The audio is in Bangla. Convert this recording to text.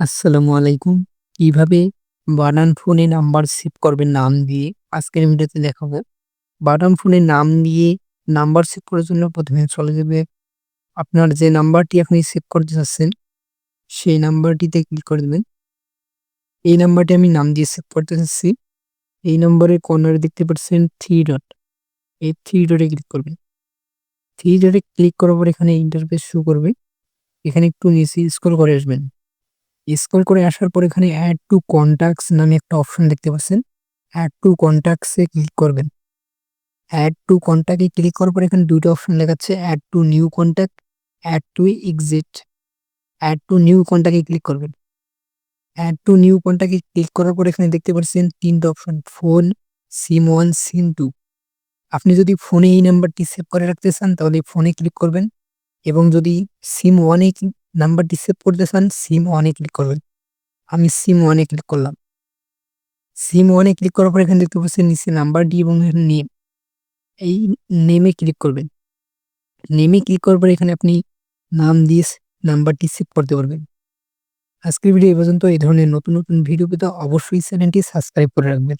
আসসালামু আলাইকুম। কীভাবে বানান ফোনে নাম্বার সেভ করবেন নাম দিয়ে আজকের ভিডিওতে দেখাবো। বানান ফোনে নাম দিয়ে নাম্বার সেভ করার জন্য প্রথমে চলে যাবে আপনার যে নাম্বারটি আপনি সেভ করতে চাচ্ছেন, সেই নাম্বারটিতে ক্লিক করে দেবেন। এই নাম্বারটি আমি নাম দিয়ে সেভ করতে চাচ্ছি। এই নম্বরের কর্নারে দেখতে পাচ্ছেন থ্রি ডট এই থ্রি ডটে ক্লিক করবেন। থ্রি ডটে ক্লিক করার পর এখানে ইন্টারফেস শো করবে। এখানে একটু নিচে স্ক্রল করে আসবেন। স্ক্রল করে আসার পর এখানে অ্যাড টু কন্টাক্টস নামে একটা অপশন দেখতে পাচ্ছেন। অ্যাড টু কন্টাক্টসে ক্লিক করবেন। অ্যাড টু কন্ট্যাক্টে ক্লিক করার পর এখানে দুটো অপশন দেখাচ্ছে add to new contact add to exit add to new কন্ট্যাক্টে click করবেন। অ্যাড টু নিউ কন্ট্যাক্টে ক্লিক করার পর এখানে দেখতে পাচ্ছেন তিনটা option phone SIM one SIM two আপনি যদি ফোনে এই নাম্বারটি সেভ করে রাখতে চান তাহলে ফোনে ক্লিক করবেন এবং যদি সিম ওয়ানে নাম্বারটি সেভ করতে চান সিম ওয়ানে ক্লিক করবেন। আমি সিম ওয়ানে ক্লিক করলাম। সিম ওয়ানে ক্লিক করার পর এখানে দেখতে পাচ্ছেন নিচে নাম্বারটি এবং নেম এই নেমে ক্লিক করবেন। নেমে ক্লিক করার পর এখানে আপনি নাম দিয়ে নাম্বারটি সেভ করতে পারবেন। আজকের ভিডিও এই পর্যন্ত। এই ধরনের নতুন নতুন ভিডিও পেতে অবশ্যই চ্যানেলটি সাবস্ক্রাইব করে রাখবেন।